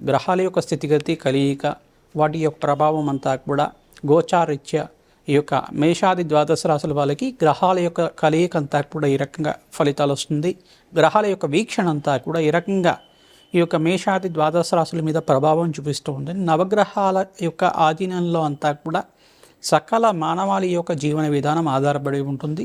గ్రహాల యొక్క స్థితిగతి కలియిక వాటి యొక్క ప్రభావం అంతా కూడా గోచారిత్య ఈ యొక్క మేషాది ద్వాదశ రాశుల వాళ్ళకి గ్రహాల యొక్క కలయిక అంతా కూడా ఈ రకంగా ఫలితాలు వస్తుంది. గ్రహాల యొక్క వీక్షణ అంతా కూడా ఈ రకంగా ఈ యొక్క మేషాది ద్వాదశ రాశుల మీద ప్రభావం చూపిస్తూ ఉంటుంది. నవగ్రహాల యొక్క ఆధీనంలో అంతా కూడా సకల మానవాళి యొక్క జీవన విధానం ఆధారపడి ఉంటుంది.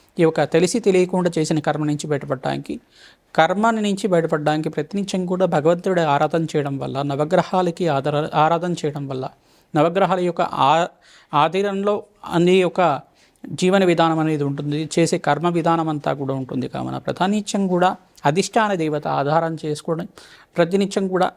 ఈ యొక్క తెలిసి తెలియకుండా చేసిన కర్మ నుంచి బయటపడడానికి కర్మాన్ని నుంచి బయటపడడానికి ప్రతినిత్యం కూడా భగవంతుడి ఆరాధన చేయడం వల్ల నవగ్రహాలకి ఆధార ఆరాధన చేయడం వల్ల నవగ్రహాల యొక్క ఆ ఆధీనంలో అన్ని యొక్క జీవన విధానం అనేది ఉంటుంది చేసే కర్మ విధానం అంతా కూడా ఉంటుంది. కావున ప్రధానిత్యం కూడా అధిష్టాన దేవత ఆధారం చేసుకోవడం ప్రతినిత్యం కూడా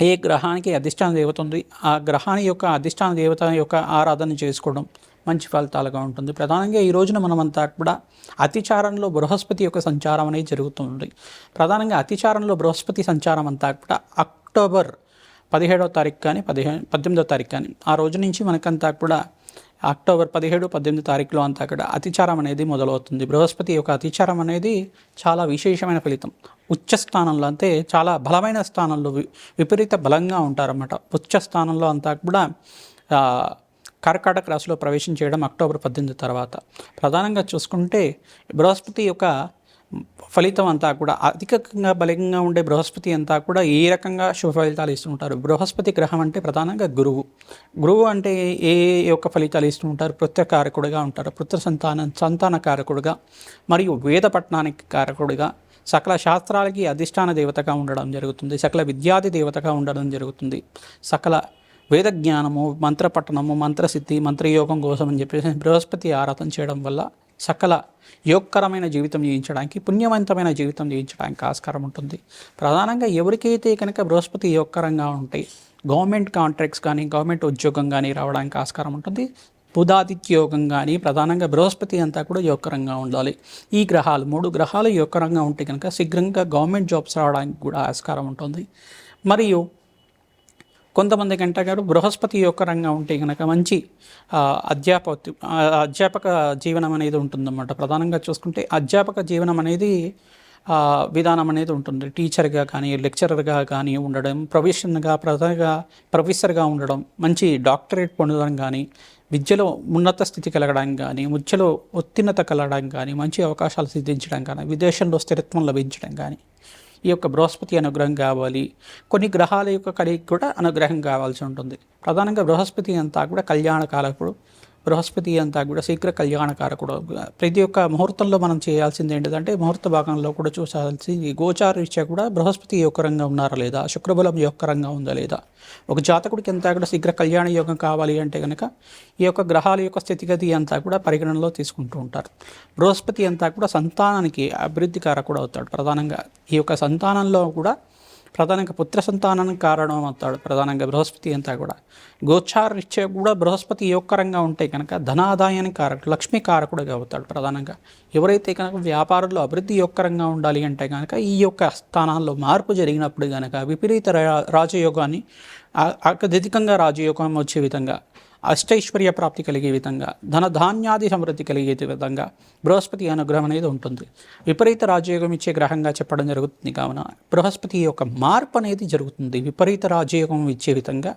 ఏ గ్రహానికి అధిష్టాన దేవత ఉంది ఆ గ్రహాన్ని యొక్క అధిష్టాన దేవత యొక్క ఆరాధన చేసుకోవడం మంచి ఫలితాలుగా ఉంటుంది. ప్రధానంగా ఈ రోజున మనమంతా కూడా అతిచారంలో బృహస్పతి యొక్క సంచారం అనేది జరుగుతుంది. ప్రధానంగా అతిచారంలో బృహస్పతి సంచారం అంతా కూడా అక్టోబర్ పదిహేడవ తారీఖు కానీ పదిహేను పద్దెనిమిదో తారీఖు కానీ ఆ రోజు నుంచి మనకంతా కూడా అక్టోబర్ పదిహేడు పద్దెనిమిది తారీఖులో అంతా అక్కడ అతిచారం అనేది మొదలవుతుంది. బృహస్పతి యొక్క అతిచారం అనేది చాలా విశేషమైన ఫలితం. ఉచ్చ స్థానంలో అంటే చాలా బలమైన స్థానంలో వి- విపరీత బలంగా ఉంటారన్నమాట. ఉచ్చ స్థానంలో అంతా కూడా కర్కాటక రాశిలో ప్రవేశం చేయడం అక్టోబర్ పద్దెనిమిది తర్వాత. ప్రధానంగా చూసుకుంటే బృహస్పతి యొక్క ఫలితం అంతా కూడా అధికంగా బలంగా ఉండే బృహస్పతి అంతా కూడా ఏ రకంగా శుభ ఫలితాలు ఇస్తుంటారు? బృహస్పతి గ్రహం అంటే ప్రధానంగా గురువు. గురువు అంటే ఏ యొక్క ఫలితాలు ఇస్తుంటారు? పుత్ర కారకుడిగా ఉంటారు. పుత్ర సంతాన సంతాన కారకుడుగా మరియు వేద పట్టణానికి కారకుడిగా సకల శాస్త్రాలకి అధిష్టాన దేవతగా ఉండడం జరుగుతుంది. సకల విద్యాది దేవతగా ఉండడం జరుగుతుంది. సకల వేద జ్ఞానము మంత్రపట్టణము మంత్రసిద్ధి మంత్రయోగం కోసం అని చెప్పేసి బృహస్పతి ఆరాధన చేయడం వల్ల సకల యోగకరమైన జీవితం జీవించడానికి పుణ్యవంతమైన జీవితం జీవించడానికి ఆస్కారం ఉంటుంది. ప్రధానంగా ఎవరికైతే కనుక బృహస్పతి యోగకరంగా ఉంటాయి గవర్నమెంట్ కాంట్రాక్ట్స్ కానీ గవర్నమెంట్ ఉద్యోగం కానీ రావడానికి ఆస్కారం ఉంటుంది. బుధాదిత్య యోగం కానీ ప్రధానంగా బృహస్పతి అంతా కూడా యోగకరంగా ఉండాలి. ఈ గ్రహాలు మూడు గ్రహాలు యోగకరంగా ఉంటే కనుక శీఘ్రంగా గవర్నమెంట్ జాబ్స్ రావడానికి కూడా ఆస్కారం ఉంటుంది. మరియు కొంతమంది గంట గారు బృహస్పతి యొక్క రంగా ఉంటే కనుక మంచి అధ్యాపతి అధ్యాపక జీవనం అనేది ఉంటుందన్నమాట. ప్రధానంగా చూసుకుంటే అధ్యాపక జీవనం అనేది విధానం అనేది ఉంటుంది. టీచర్గా కానీ లెక్చరర్గా కానీ ఉండడం ప్రొఫెషన్గా ప్రధానంగా ప్రొఫెసర్గా ఉండడం మంచి డాక్టరేట్ పొందడం కానీ విద్యలో ఉన్నత స్థితి కలగడం కానీ విద్యలో ఉత్తీర్ణత కలగడం కానీ మంచి అవకాశాలు సిద్ధించడం కానీ విదేశంలో స్థిరత్వం లభించడం కానీ ఈ యొక్క బృహస్పతి అనుగ్రహం కావాలి. కొన్ని గ్రహాల యొక్క కలిగి కూడా అనుగ్రహం కావాల్సి ఉంటుంది. ప్రధానంగా బృహస్పతి అంతా కూడా కళ్యాణ కాలప్పుడు బృహస్పతి అంతా కూడా శీఘ్ర కళ్యాణకారకుడు. ప్రతి ఒక్క ముహూర్తంలో మనం చేయాల్సింది ఏంటిదంటే ముహూర్త భాగంలో కూడా చూసాల్సి గోచార రీత్యా కూడా బృహస్పతి యొక్కరంగా ఉన్నారా లేదా? శుక్రబలం యొక్కరంగా ఉందా లేదా? ఒక జాతకుడికి అంతా కూడా శీఘ్ర కళ్యాణ యోగం కావాలి అంటే కనుక ఈ యొక్క గ్రహాల యొక్క స్థితిగతి అంతా కూడా పరిగణనలో తీసుకుంటూ ఉంటారు. బృహస్పతి అంతా కూడా సంతానానికి అభివృద్ధి కారకుడు అవుతాడు. ప్రధానంగా ఈ యొక్క సంతానంలో కూడా ప్రధానంగా పుత్ర సంతానానికి కారణం అవుతాడు ప్రధానంగా బృహస్పతి అంతా కూడా. గోచారరీత్యా కూడా బృహస్పతి యోగకరంగా ఉంటే కనుక ధనాదాయానికి కారకుడు లక్ష్మీ కారకుడుగా అవుతాడు ప్రధానంగా. ఎవరైతే కనుక వ్యాపారంలో అభివృద్ధి యోగకరంగా ఉండాలి అంటే కనుక ఈ యొక్క స్థానాల్లో మార్పు జరిగినప్పుడు కనుక విపరీత రా- రాజయోగాన్ని అత్యధికంగా రాజయోగం వచ్చే విధంగా అష్టైశ్వర్య ప్రాప్తి కలిగే విధంగా ధన ధాన్యాది సమృద్ధి కలిగే విధంగా బృహస్పతి అనుగ్రహం అనేది ఉంటుంది. విపరీత రాజయోగం ఇచ్చే గ్రహంగా చెప్పడం జరుగుతుంది కావున బృహస్పతి యొక్క మార్పు అనేది జరుగుతుంది. విపరీత రాజయోగం ఇచ్చే విధంగా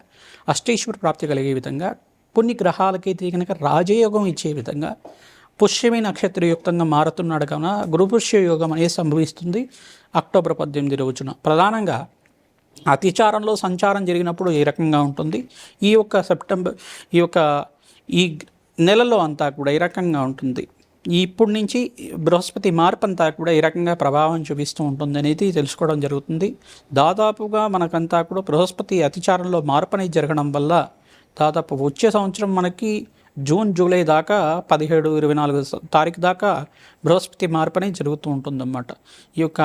అష్టైశ్వర్య ప్రాప్తి కలిగే విధంగా కొన్ని గ్రహాలకైతే కనుక రాజయోగం ఇచ్చే విధంగా పుష్యమి నక్షత్రయుక్తంగా మారుతున్నాడు కావున గురుపుష్య యోగం అనేది సంభవిస్తుంది అక్టోబర్ పద్దెనిమిది రోజున. ప్రధానంగా అతిచారంలో సంచారం జరిగినప్పుడు ఏ రకంగా ఉంటుంది. ఈ యొక్క సెప్టెంబర్ ఈ యొక్క ఈ నెలలో అంతా కూడా ఏ రకంగా ఉంటుంది. ఇప్పటి నుంచి బృహస్పతి మార్పు అంతా కూడా ఏ రకంగా ప్రభావం చూపిస్తూ ఉంటుంది అనేది తెలుసుకోవడం జరుగుతుంది. దాదాపుగా మనకంతా కూడా బృహస్పతి అతిచారంలో మార్పు అనేది జరగడం వల్ల దాదాపు వచ్చే సంవత్సరం మనకి జూన్ జూలై దాకా పదిహేడు ఇరవై నాలుగు తారీఖు దాకా బృహస్పతి మార్పు అనేది జరుగుతూ ఉంటుందన్నమాట. ఈ యొక్క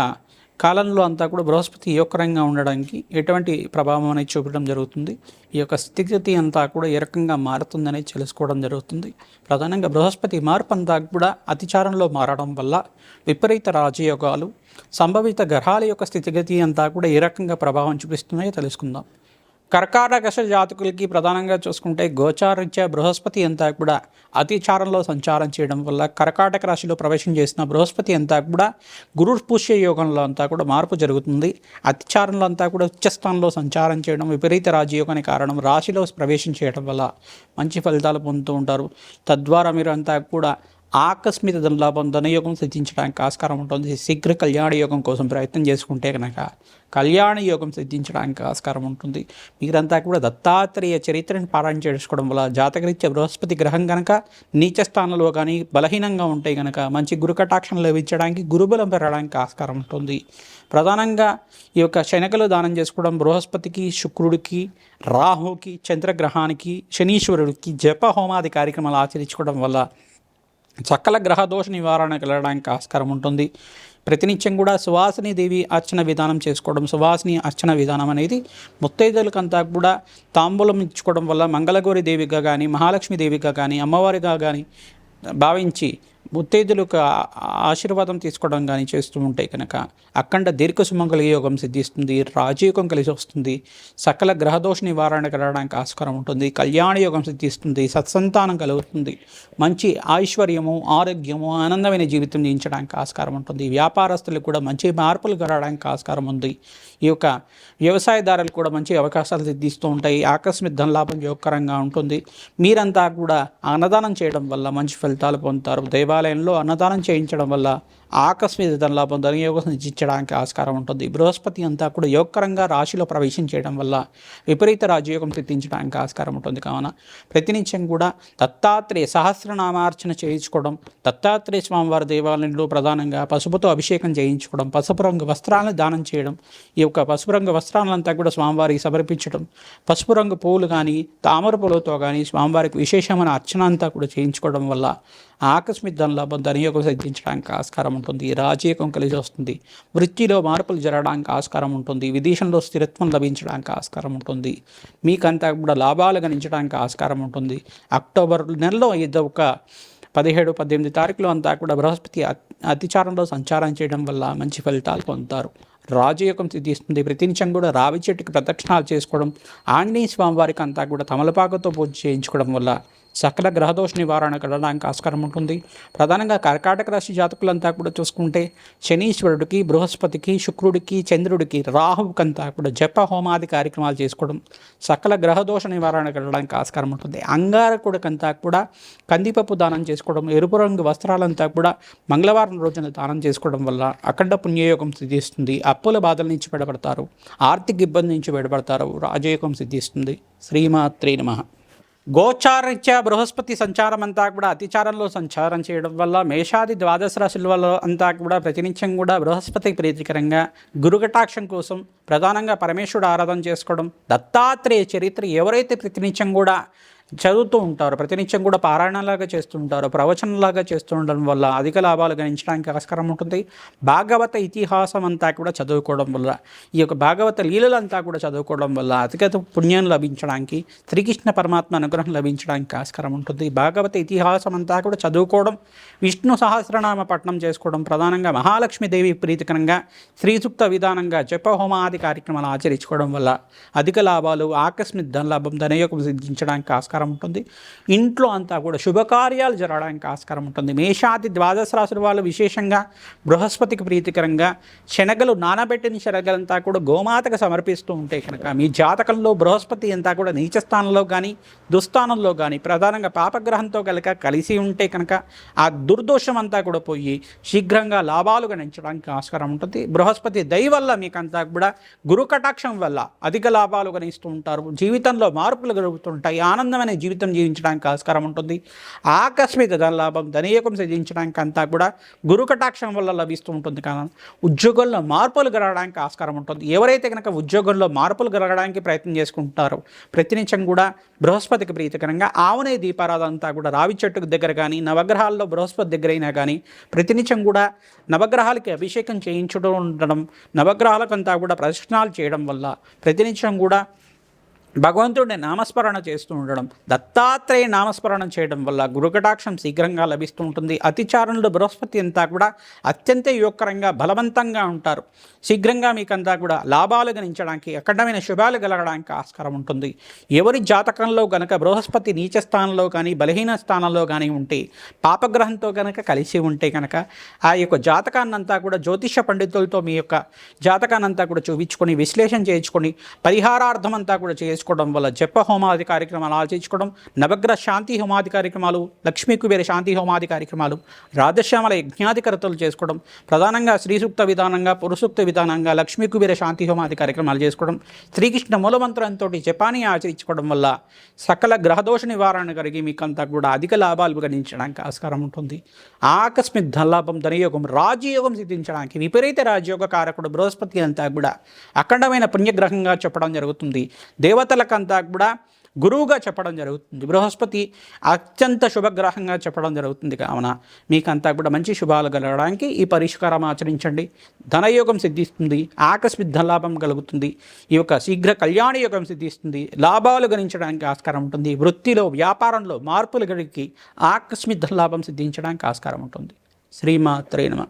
కాలంలో అంతా కూడా బృహస్పతి యోగకరంగా ఉండడానికి ఎటువంటి ప్రభావం అనేది చూపడం జరుగుతుంది. ఈ యొక్క స్థితిగతి అంతా కూడా ఏ రకంగా మారుతుందనేది తెలుసుకోవడం జరుగుతుంది. ప్రధానంగా బృహస్పతి మార్పు అంతా కూడా అతిచారంలో మారడం వల్ల విపరీత రాజయోగాలు సంభవిత గ్రహాల యొక్క స్థితిగతి అంతా కూడా ఏ రకంగా ప్రభావం చూపిస్తున్నాయో తెలుసుకుందాం. కర్కాటక జాతకులకి ప్రధానంగా చూసుకుంటే గోచారీత్యా బృహస్పతి అంతా కూడా అతిచారంలో సంచారం చేయడం వల్ల కర్కాటక రాశిలో ప్రవేశం చేసిన బృహస్పతి అంతా కూడా గురు పుష్య యోగంలో అంతా కూడా మార్పు జరుగుతుంది. అతిచారంలో అంతా కూడా ఉచ్చస్థానంలో సంచారం చేయడం విపరీత రాజయోగానికి కారణం రాశిలో ప్రవేశం చేయడం వల్ల మంచి ఫలితాలు పొందుతూ ఉంటారు. తద్వారా మీరు అంతా కూడా ఆకస్మిక ధనలాభం ధనయోగం సిద్ధించడానికి ఆస్కారం ఉంటుంది. శీఘ్ర కళ్యాణ యోగం కోసం ప్రయత్నం చేసుకుంటే కనుక కళ్యాణ యోగం సిద్ధించడానికి ఆస్కారం ఉంటుంది. మీరంతా కూడా దత్తాత్రేయ చరిత్రను పారాయణ చేసుకోవడం వల్ల జాతకరీత్యా బృహస్పతి గ్రహం కనుక నీచ స్థానంలో కానీ బలహీనంగా ఉంటే కనుక మంచి గురు కటాక్షం లభించడానికి గురుబలం పెరగడానికి ఆస్కారం ఉంటుంది. ప్రధానంగా ఈ యొక్క శనగలు దానం చేసుకోవడం బృహస్పతికి శుక్రుడికి రాహుకి చంద్రగ్రహానికి శనీశ్వరుడికి జప హోమాది కార్యక్రమాలు ఆచరించుకోవడం వల్ల సకల గ్రహదోష నివారణకు వెళ్ళడానికి ఆస్కారం ఉంటుంది. ప్రతినిత్యం కూడా సువాసిని దేవి అర్చన విధానం చేసుకోవడం సువాసిని అర్చన విధానం అనేది ముత్తైదులకంతా కూడా తాంబూలం ఇచ్చుకోవడం వల్ల మంగళగౌరి దేవిగా కానీ మహాలక్ష్మి దేవిగా కానీ అమ్మవారిగా కానీ భావించి ముత్తైదులకు ఆశీర్వాదం తీసుకోవడం కానీ చేస్తూ ఉంటే కనుక అఖండ దీర్ఘ సుమంగళ యోగం సిద్ధిస్తుంది రాజయోగం కలిసి వస్తుంది సకల గ్రహదోష నివారణ కలగడానికి ఆస్కారం ఉంటుంది కళ్యాణ యోగం సిద్ధిస్తుంది సత్సంతానం కలుగుతుంది మంచి ఐశ్వర్యము ఆరోగ్యము ఆనందమైన జీవితం జీవించడానికి ఆస్కారం ఉంటుంది వ్యాపారస్తులకు కూడా మంచి మార్పులు కలగడానికి ఆస్కారం ఉంది. ఈ యొక్క వ్యవసాయదారులు కూడా మంచి అవకాశాలు సిద్ధిస్తూ ఉంటాయి ఆకస్మిక ధనలాభం యోగకరంగా ఉంటుంది. మీరంతా కూడా అన్నదానం చేయడం వల్ల మంచి ఫలితాలు పొందుతారు. దేవాలయంలో అన్నదానం చేయించడం వల్ల ఆకస్మిక ధనలాభం ధనయోగం సిద్ధించడానికి ఆస్కారం ఉంటుంది. బృహస్పతి అంతా కూడా యోగకరంగా రాశిలో ప్రవేశం చేయడం వల్ల విపరీత రాజయోగం సిద్ధించడానికి ఆస్కారం ఉంటుంది. కావున ప్రతినిత్యం కూడా దత్తాత్రేయ సహస్రనామార్చన చేయించుకోవడం దత్తాత్రేయ స్వామివారి దేవాలయంలో ప్రధానంగా పసుపుతో అభిషేకం చేయించుకోవడం పసుపు రంగు వస్త్రాలను దానం చేయడం ఈ యొక్క పసుపు రంగు వస్త్రాలంతా కూడా స్వామివారికి సమర్పించడం పసుపు రంగు పువ్వులు కానీ తామర పూలతో కానీ స్వామివారికి విశేషమైన అర్చన అంతా కూడా చేయించుకోవడం వల్ల ఆకస్మిక ధనలాభం ధనయోగం సిద్ధించడానికి ఆస్కారం ఉంటుంది. రాజయోగం కలిసి వస్తుంది. వృత్తిలో మార్పులు జరగడానికి ఆస్కారం ఉంటుంది. విదేశంలో స్థిరత్వం లభించడానికి ఆస్కారం ఉంటుంది. మీకంతా కూడా లాభాలు గణించడానికి ఆస్కారం ఉంటుంది. అక్టోబర్ నెలలో ఏదో ఒక పదిహేడు పద్దెనిమిది తారీఖులో అంతా కూడా బృహస్పతి అతిచారంలో సంచారం చేయడం వల్ల మంచి ఫలితాలు పొందుతారు. రాజయోగం సిద్ధిస్తుంది. ప్రతినిత్యం కూడా రావి చెట్టుకి ప్రదక్షిణాలు చేసుకోవడం ఆంజనేయ స్వామివారికి అంతా కూడా తమలపాకుతో పూజ చేయించుకోవడం వల్ల సకల గ్రహదోష నివారణ కలడానికి ఆస్కారం ఉంటుంది. ప్రధానంగా కర్కాటక రాశి జాతకులంతా కూడా చూసుకుంటే శనీశ్వరుడికి బృహస్పతికి శుక్రుడికి చంద్రుడికి రాహువుకంతా కూడా జప హోమాది కార్యక్రమాలు చేసుకోవడం సకల గ్రహదోష నివారణ కలడానికి ఆస్కారం ఉంటుంది. అంగారకుడికంతా కూడా కందిపప్పు దానం చేసుకోవడం ఎరుపు రంగు వస్త్రాలంతా కూడా మంగళవారం రోజున దానం చేసుకోవడం వల్ల అఖండ పుణ్యయోగం సిద్ధిస్తుంది. అప్పుల బాధల నుంచి బయటపడతారు ఆర్థిక ఇబ్బంది నుంచి బయటపడతారు రాజయోగం సిద్ధిస్తుంది. శ్రీమాత్రి నమ. గోచారీత్యా బృహస్పతి సంచారం అంతా కూడా అతిచారంలో సంచారం చేయడం వల్ల మేషాది ద్వాదశ రాశుల వల్ల అంతా కూడా ప్రతినిత్యం కూడా బృహస్పతి ప్రీతికరంగా గురుకటాక్షం కోసం ప్రధానంగా పరమేశ్వరుడు ఆరాధన చేసుకోవడం దత్తాత్రేయ చరిత్ర ఎవరైతే ప్రతినిత్యం కూడా చదువుతూ ఉంటారు. ప్రతినిత్యం కూడా పారాయణలాగా చేస్తుంటారు ప్రవచనలాగా చేస్తూ ఉండడం వల్ల అధిక లాభాలు గణించడానికి ఆస్కారం ఉంటుంది. భాగవత ఇతిహాసం అంతా కూడా చదువుకోవడం వల్ల ఈ యొక్క భాగవత లీలలంతా కూడా చదువుకోవడం వల్ల అధిక పుణ్యం లభించడానికి శ్రీకృష్ణ పరమాత్మ అనుగ్రహం లభించడానికి ఆస్కారం ఉంటుంది. భాగవత ఇతిహాసం అంతా కూడా చదువుకోవడం విష్ణు సహస్రనామ పట్టణం చేసుకోవడం ప్రధానంగా మహాలక్ష్మీదేవి ప్రీతికరంగా శ్రీసూక్త విధానంగా జపహోమాది కార్యక్రమాలు ఆచరించుకోవడం వల్ల అధిక లాభాలు ఆకస్మిక ధనలాభం ధనయోగం సిద్ధించడానికి ఆస్కారం ఆస్కారం ఉంటుంది. ఇంట్లో అంతా కూడా శుభకార్యాలు జరగడానికి ఆస్కారం ఉంటుంది. మేషాది ద్వాదశ రాశుల వాళ్ళు విశేషంగా బృహస్పతికి ప్రీతికరంగా శనగలు నానబెట్టిన శనగలంతా కూడా గోమాతకు సమర్పిస్తూ ఉంటే కనుక మీ జాతకంలో బృహస్పతి అంతా కూడా నీచ స్థానంలో కానీ దుస్థానంలో కానీ ప్రధానంగా పాపగ్రహంతో కనుక కలిసి ఉంటే కనుక ఆ దుర్దోషం అంతా కూడా పోయి శీఘ్రంగా లాభాలు గణించడానికి ఆస్కారం ఉంటుంది. బృహస్పతి దయ వల్ల మీకంతా కూడా గురు కటాక్షం వల్ల అధిక లాభాలు గణిస్తూ ఉంటారు. జీవితంలో మార్పులు కలుగుతుంటాయి ఆనందమైన జీవితం జీవించడానికి ఆస్కారం ఉంటుంది. ఆకస్మిక ధనలాభం ధనయోగం సిద్ధించడానికి అంతా కూడా గురు కటాక్షం వల్ల లభిస్తూ ఉంటుంది కానీ ఉద్యోగంలో మార్పులు గలగడానికి ఆస్కారం ఉంటుంది. ఎవరైతే కనుక ఉద్యోగంలో మార్పులు గలగడానికి ప్రయత్నం చేసుకుంటారో ప్రతినిత్యం కూడా బృహస్పతికి ప్రీతికరంగా ఆవునే దీపారాధన అంతా కూడా రావి చెట్టుకు దగ్గర కానీ నవగ్రహాల్లో బృహస్పతి దగ్గర అయినా కానీ ప్రతినిత్యం కూడా నవగ్రహాలకి అభిషేకం చేయించడం ఉండడం నవగ్రహాలకంతా కూడా ప్రదక్షిణాలు చేయడం వల్ల ప్రతినిత్యం కూడా భగవంతుడిని నామస్మరణ చేస్తూ ఉండడం దత్తాత్రేయ నామస్మరణ చేయడం వల్ల గురుకటాక్షం శీఘ్రంగా లభిస్తూ ఉంటుంది. అతిచారణలో బృహస్పతి అంతా కూడా అత్యంత యోగకరంగా బలవంతంగా ఉంటారు. శీఘ్రంగా మీకంతా కూడా లాభాలు గణించడానికి అఖండమైన శుభాలు కలగడానికి ఆస్కారం ఉంటుంది. ఎవరి జాతకంలో గనక బృహస్పతి నీచ స్థానంలో కానీ బలహీన స్థానంలో కానీ ఉంటే పాపగ్రహంతో గనక కలిసి ఉంటే కనుక ఆ యొక్క జాతకాన్నంతా కూడా జ్యోతిష పండితులతో మీ యొక్క జాతకాన్నంతా కూడా చూపించుకొని విశ్లేషణ చేయించుకొని పరిహారార్థం అంతా కూడా చేసుకోవడం వల్ల జప హోమాది కార్యక్రమాలు ఆచరించుకోవడం నవగ్రహ శాంతి హోమాది కార్యక్రమాలు లక్ష్మీ కుబేర శాంతి హోమాది కార్యక్రమాలు రాధశ్యామల యజ్ఞాధికరతలు చేసుకోవడం ప్రధానంగా శ్రీసూక్త విధానంగా పురుసూక్త విధానంగా లక్ష్మీ కుబేర శాంతి హోమాది కార్యక్రమాలు చేసుకోవడం శ్రీకృష్ణ మూలమంత్రంతో జపాన్ని ఆచరించుకోవడం వల్ల సకల గ్రహదోష నివారణ కలిగి మీకంతా కూడా అధిక లాభాలు గణించడానికి ఆస్కారం ఉంటుంది. ఆకస్మిక్ ధనలాభం ధనయోగం రాజయోగం సిద్ధించడానికి విపరీత రాజయోగ కారకుడు బృహస్పతి అంతా కూడా అఖండమైన పుణ్యగ్రహంగా చెప్పడం జరుగుతుంది. దేవత దేవతలకంతా కూడా గురువుగా చెప్పడం జరుగుతుంది. బృహస్పతి అత్యంత శుభగ్రహంగా చెప్పడం జరుగుతుంది కావున మీకంతా కూడా మంచి శుభాలు కలగడానికి ఈ పరిష్కారం ఆచరించండి. ధనయోగం సిద్ధిస్తుంది ఆకస్మిక లాభం కలుగుతుంది ఈ యొక్క శీఘ్ర కళ్యాణ యోగం సిద్ధిస్తుంది లాభాలు గణించడానికి ఆస్కారం ఉంటుంది వృత్తిలో వ్యాపారంలో మార్పులు కలిగి ఆకస్మిక లాభం సిద్ధించడానికి ఆస్కారం ఉంటుంది. శ్రీమాత్రే నమ.